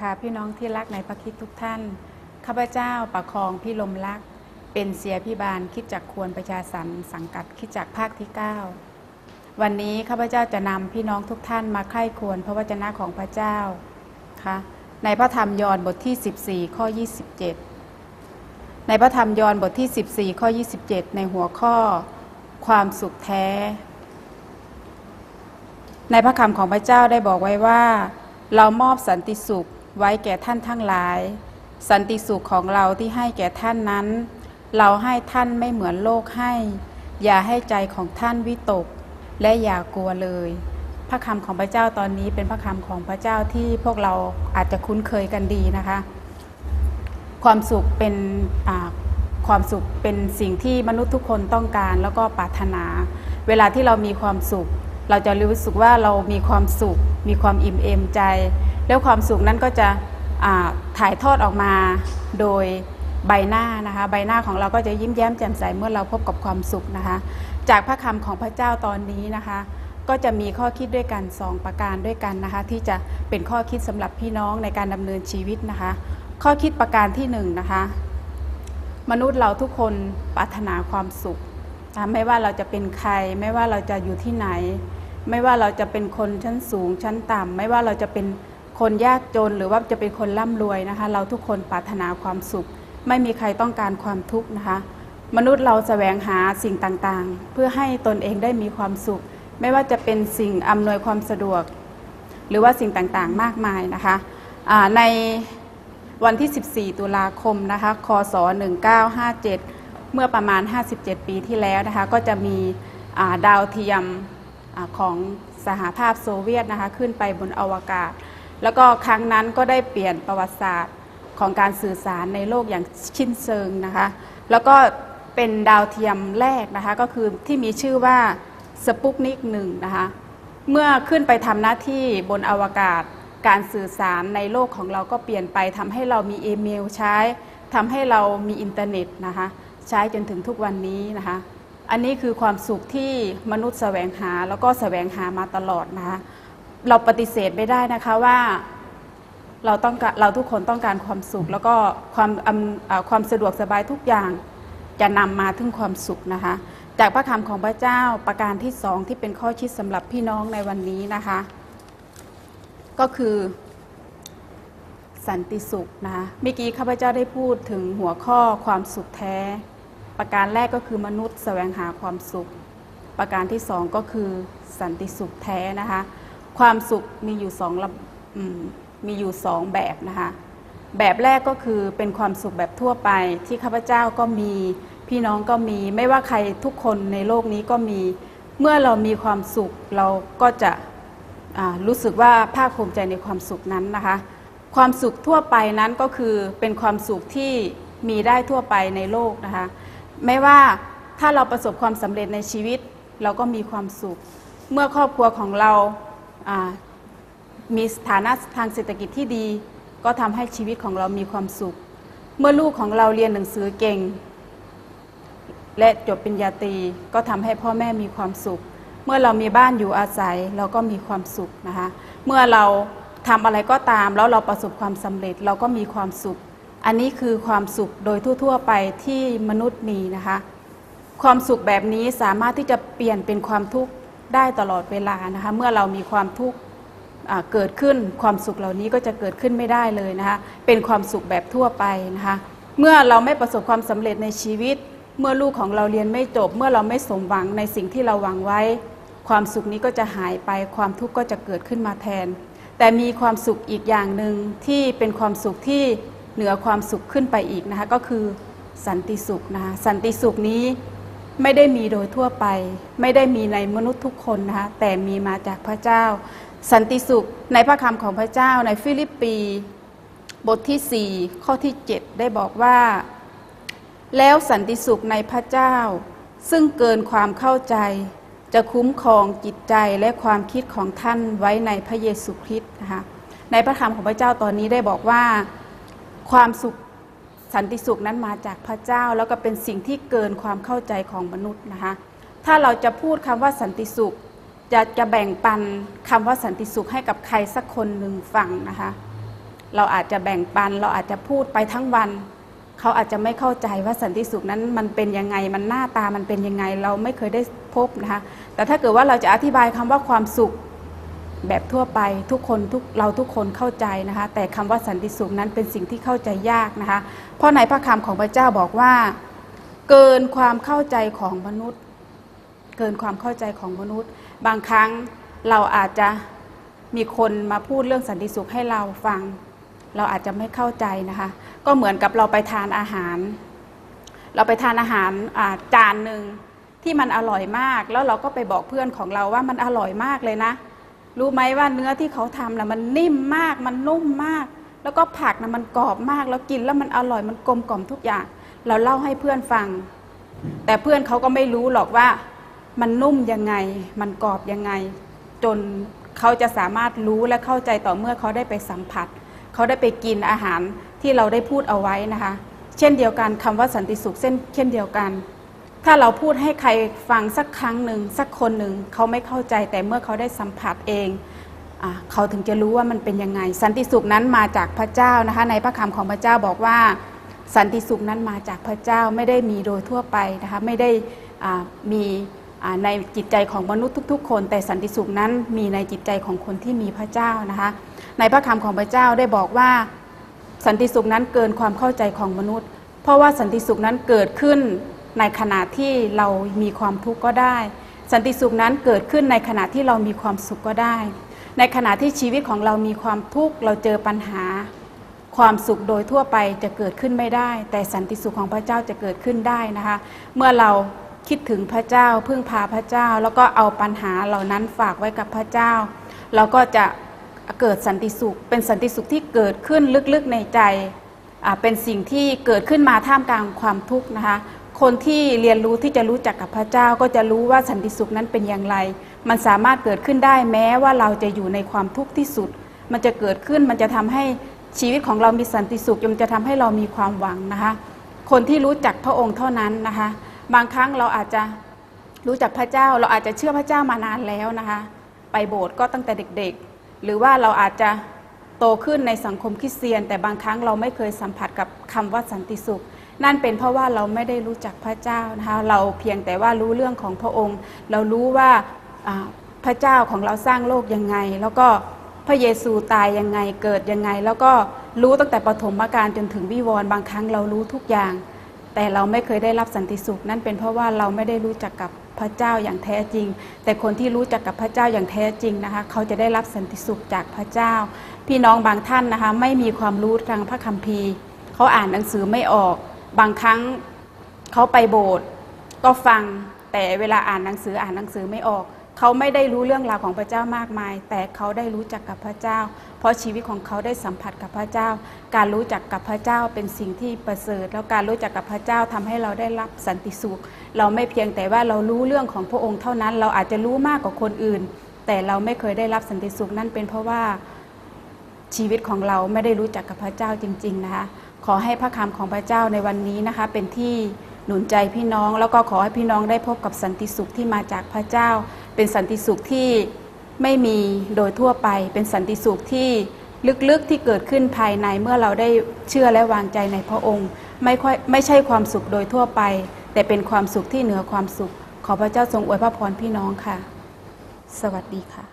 ค่ะพี่น้องที่รักในพระคิดทุกท่าน ข้าพเจ้าประคองพี่ลมรัก เป็นเสียพิบาลคิดจักควรประชาสรรค์สังกัดคิดจักภาคที่ 9 วันนี้ข้าพเจ้าจะนำพี่น้องทุกท่านมาใคร่ควรพระวจนะของพระเจ้าค่ะในพระธรรมยอห์นบทที่ 14 ข้อ 27 ในพระธรรมยอห์นบทที่ 14 ข้อ 27 ในหัวข้อความสุขแท้ ในพระคำของพระเจ้าได้บอกไว้ว่า เรามอบสันติสุข ไว้แก่ท่านทั้งหลาย สันติสุขของเราที่ให้แก่ท่านนั้น เราให้ท่านไม่เหมือนโลกให้ อย่าให้ใจของท่านวิตก และอย่ากลัวเลย พระคำของพระเจ้าตอนนี้เป็นพระคำของพระเจ้าที่พวกเราอาจจะคุ้นเคยกันดีนะคะ ความสุขเป็นความสุขเป็นสิ่งที่มนุษย์ทุกคนต้องการแล้วก็ปรารถนา เวลาที่เรามีความสุข เราจะรู้สึกว่าเรามีความสุข มีความอิ่มเอมใจ แล้วความสุขนั้นก็จะถ่ายทอดออกมาโดยใบหน้านะคะ ใบหน้าของเราก็จะยิ้มแย้มแจ่มใสเมื่อเราพบกับความสุขนะคะ จากพระคำของพระเจ้าตอนนี้นะคะ ก็จะมีข้อคิดด้วยกัน2ประการด้วยกันนะคะ ที่จะเป็นข้อคิดสำหรับพี่น้องในการดำเนินชีวิตนะคะ ข้อคิดประการที่1นงนะคะมนุษย์เราทุกคนปรารถนาความสุขไม่ว่าเราจะเป็นใคร ไม่ว่าเราจะอยู่ที่ไหน ไม่ว่าเราจะเป็นคนชั้นสูงชั้นต่ำไม่ว่าเราจะเป็น คนยากจนหรือว่าจะเป็นคนร่ำรวยนะคะ เราทุกคนปรารถนาความสุข ไม่มีใครต้องการความทุกข์นะคะ มนุษย์เราแสวงหาสิ่งต่างๆ เพื่อให้ตนเองได้มีความสุข ไม่ว่าจะเป็นสิ่งอำนวยความสะดวก หรือว่าสิ่งต่างๆมากมายนะคะในวันที่ 14 ตุลาคมนะคะคศ 1957 เมื่อประมาณ 57 ปีที่แล้วนะคะ ก็จะมีดาวเทียมอของสหภาพโซเวียตนะคะ ขึ้นไปบนอวกาศ แล้วก็ครั้งนั้นก็ได้เปลี่ยนประวัติศาสตร์ของการสื่อสารในโลกอย่างชิ้นเชิงนะคะ แล้วก็เป็นดาวเทียมแรกนะคะ ก็คือที่มีชื่อว่าสปุกนิกหนึ่งนะคะ เมื่อขึ้นไปทำหน้าที่บนอวกาศการสื่อสารในโลกของเราก็เปลี่ยนไปทำให้เรามีอีเมลใช้ทำให้เรามีอินเทอร์เน็ตนะคะ ใช้จนถึงทุกวันนี้นะคะ อันนี้คือความสุขที่มนุษย์แสวงหาแล้วก็แสวงหามาตลอดนะคะ เราปฏิเสธไม่ได้นะคะว่าเราต้องการเราทุกคนต้องการความสุข แล้วก็ความอำเอ่อความสะดวกสบายทุกอย่างจะนำมาถึงความสุขนะคะ จากพระคำของพระเจ้าประการที่สองที่เป็นข้อคิดสำหรับพี่น้องในวันนี้นะคะ ก็คือสันติสุขนะคะเมื่อกี้ข้าพเจ้าได้พูดถึงหัวข้อความสุขแท้ ประการแรกก็คือมนุษย์แสวงหาความสุข ประการที่สองก็คือสันติสุขแท้นะคะ ความสุขมีอยู่สองมีอยู่สองแบบนะคะ แบบแรกก็คือเป็นความสุขแบบทั่วไปที่ข้าพเจ้าก็มี พี่น้องก็มี ไม่ว่าใครทุกคนในโลกนี้ก็มี เมื่อเรามีความสุขเราก็จะรู้สึกว่าภาคภูมิใจในความสุขนั้นนะคะ ความสุขทั่วไปนั้นก็คือเป็นความสุขที่มีได้ทั่วไปในโลกนะคะ ไม่ว่าถ้าเราประสบความสำเร็จในชีวิต เราก็มีความสุข เมื่อครอบครัวของเรา มีฐานะทางเศรษฐกิจที่ดี ก็ทำให้ชีวิตของเรามีความสุข เมื่อลูกของเราเรียนหนังสือเก่ง และจบปริญญาตรีก็ทำให้พ่อแม่มีความสุข เมื่อเรามีบ้านอยู่อาศัยเราก็มีความสุขนะคะเมื่อเราทำอะไรก็ตามแล้วเราประสบความสำเร็จเราก็มีความสุข อันนี้คือความสุขโดยทั่ว ๆ ไปที่มนุษย์มีนะคะ ความสุขแบบนี้สามารถที่จะเปลี่ยนเป็นความทุกข์ ได้ตลอดเวลานะคะเมื่อเรามีความทุกข์เกิดขึ้นความสุขเหล่านี้ก็จะเกิดขึ้นไม่ได้เลยนะคะเป็นความสุขแบบทั่วไปนะคะเมื่อเราไม่ประสบความสำเร็จในชีวิต เมื่อลูกของเราเรียนไม่จบ เมื่อเราไม่สมหวังในสิ่งที่เราหวังไว้ ความสุขนี้ก็จะหายไป ความทุกข์ก็จะเกิดขึ้นมาแทน แต่มีความสุขอีกอย่างหนึ่งที่เป็นความสุขที่เหนือความสุขขึ้นไปอีกนะคะก็คือสันติสุขนะคะสันติสุขนี้ ไม่ได้มีโดยทั่วไป ไม่ได้มีในมนุษย์ทุกคนนะคะแต่มีมาจากพระเจ้า สันติสุขในพระคำของพระเจ้าในฟิลิปปีบทที่ 4 ข้อที่ 7 ได้บอกว่า แล้วสันติสุขในพระเจ้า ซึ่งเกินความเข้าใจ จะคุ้มครองจิตใจและความคิดของท่านไว้ในพระเยซูคริสต์นะคะในพระธรรมของพระเจ้าตอนนี้ได้บอกว่า ความสุข สันติสุขนั้นมาจากพระเจ้า แล้วก็เป็นสิ่งที่เกินความเข้าใจของมนุษย์นะคะถ้าเราจะพูดคำว่าสันติสุข จะจะแบ่งปันคำว่าสันติสุขให้กับใครสักคนหนึ่งฟังนะคะเราอาจจะแบ่งปันเราอาจจะพูดไปทั้งวัน เขาอาจจะไม่เข้าใจว่าสันติสุขนั้นมันเป็นยังไงมันหน้าตามันเป็นยังไงเราไม่เคยได้พบนะคะแต่ถ้าเกิดว่าเราจะอธิบายคำว่าความสุข แบบทั่วไปทุกคนทุกเราทุกคนเข้าใจนะคะ แต่คำว่าสันติสุขนั้นเป็นสิ่งที่เข้าใจยากนะคะ เพราะในพระคำของพระเจ้าบอกว่า เกินความเข้าใจของมนุษย์ เกินความเข้าใจของมนุษย์ บางครั้งเราอาจจะมีคนมาพูดเรื่องสันติสุขให้เราฟัง เราอาจจะไม่เข้าใจนะคะ ก็เหมือนกับเราไปทานอาหาร เราไปทานอาหารจานหนึ่งที่มันอร่อยมาก แล้วเราก็ไปบอกเพื่อนของเราว่ามันอร่อยมากเลยนะ รู้ไหมว่าเนื้อที่เขาทำนะมันนิ่มมากมันนุ่มมาก แล้วก็ผักนะมันกรอบมาก แล้วกินแล้วมันอร่อยมันกลมกล่อมทุกอย่าง เราเล่าให้เพื่อนฟัง แต่เพื่อนเขาก็ไม่รู้หรอกว่า มันนุ่มยังไง มันกรอบยังไง จนเขาจะสามารถรู้และเข้าใจต่อเมื่อเขาได้ไปสัมผัส เขาได้ไปกินอาหารที่เราได้พูดเอาไว้นะคะ เช่นเดียวกันคำว่าสันติสุขเส้นเช่นเดียวกัน ถ้าเราพูดให้ใครฟังสักครั้งหนึ่งสักคนหนึ่งเขาไม่เข้าใจแต่เมื่อเขาได้สัมผัสเองอเขาถึงจะรู้ว่ามันเป็นยังไง สันติสุขนั้นมาจากพระเจ้านะคะ ในพระคำของพระเจ้าบอกว่า สันติสุขนั้นมาจากพระเจ้าไม่ได้มีโดยทั่วไปนะคะไม่ได้มีในจิตใจของมนุษย์ทุก ๆ คน แต่สันติสุขนั้นมีในจิตใจของคนที่มีพระเจ้านะคะ ในพระคำของพระเจ้าได้บอกว่า สันติสุขนั้นเกินความเข้าใจของมนุษย์ เพราะว่าสันติสุขนั้นเกิดขึ้น ในขณะที่เรามีความทุกข์ก็ได้ สันติสุขนั้นเกิดขึ้นในขณะที่เรามีความสุขก็ได้ ในขณะที่ชีวิตของเรามีความทุกข์เราเจอปัญหา ความสุขโดยทั่วไปจะเกิดขึ้นไม่ได้ แต่สันติสุขของพระเจ้าจะเกิดขึ้นได้นะคะ เมื่อเราคิดถึงพระเจ้าพึ่งพาพระเจ้า แล้วก็เอาปัญหาเหล่านั้นฝากไว้กับพระเจ้า เราก็จะเกิดสันติสุข เป็นสันติสุขที่เกิดขึ้นลึกๆในใจเป็นสิ่งที่เกิดขึ้นมาท่ามกลางความทุกข์นะคะ คนที่เรียนรู้ที่จะรู้จักกับพระเจ้าก็จะรู้ว่าสันติสุขนั้นเป็นอย่างไร มันสามารถเกิดขึ้นได้แม้ว่าเราจะอยู่ในความทุกข์ที่สุด มันจะเกิดขึ้นมันจะทำให้ชีวิตของเรามีสันติสุขมันจะทำให้เรามีความหวังนะคะ คนที่รู้จักพระองค์เท่านั้นนะคะ บางครั้งเราอาจจะรู้จักพระเจ้า เราอาจจะเชื่อพระเจ้ามานานแล้วนะคะ ไปโบสถ์ก็ตั้งแต่เด็กๆ หรือว่าเราอาจจะโตขึ้นในสังคมคริสเตียน แต่บางครั้งเราไม่เคยสัมผัสกับคำว่าสันติสุข นั่นเป็นเพราะว่าเราไม่ได้รู้จักพระเจ้านะคะเราเพียงแต่ว่ารู้เรื่องของพระองค์ เรารู้ว่าพระเจ้าของเราสร้างโลกยังไง แล้วก็พระเยซูตายยังไงเกิดยังไง แล้วก็รู้ตั้งแต่ปฐมกาลจนถึงวิวรณ์บางครั้งเรารู้ทุกอย่าง แต่เราไม่เคยได้รับสันติสุข นั่นเป็นเพราะว่าเราไม่ได้รู้จักกับพระเจ้าอย่างแท้จริง แต่คนที่รู้จักกับพระเจ้าอย่างแท้จริงนะคะเขาจะได้รับสันติสุขจากพระเจ้า พี่น้องบางท่านนะคะไม่มีความรู้ทางพระคัมภีร์ เขาอ่านหนังสือไม่ออก บางครั้งเขาไปโบสถ์ก็ฟังแต่เวลาอ่านหนังสืออ่านหนังสือไม่ออก เขาไม่ได้รู้เรื่องราวของพระเจ้ามากมาย แต่เขาได้รู้จักกับพระเจ้า เพราะชีวิตของเขาได้สัมผัสกับพระเจ้า การรู้จักกับพระเจ้าเป็นสิ่งที่ประเสริฐ แล้วการรู้จักกับพระเจ้าทำให้เราได้รับสันติสุข เราไม่เพียงแต่ว่าเรารู้เรื่องของพระองค์เท่านั้น เราอาจจะรู้มากกว่าคนอื่น แต่เราไม่เคยได้รับสันติสุขนั่นเป็นเพราะว่าชีวิตของเราไม่ได้รู้จักกับพระเจ้าจริง ๆ นะคะ ขอให้พระคำของพระเจ้าในวันนี้นะคะ เป็นที่หนุนใจพี่น้องแล้วก็ขอให้พี่น้องได้พบกับสันติสุขที่มาจากพระเจ้า เป็นสันติสุขที่ไม่มีโดยทั่วไป เป็นสันติสุขที่ลึกๆที่เกิดขึ้นภายในเมื่อเราได้เชื่อและวางใจในพระองค์ ไม่ค่อยไม่ใช่ความสุขโดยทั่วไป แต่เป็นความสุขที่เหนือความสุข ขอพระเจ้าทรงอวยพระพรพี่น้องค่ะ สวัสดีค่ะ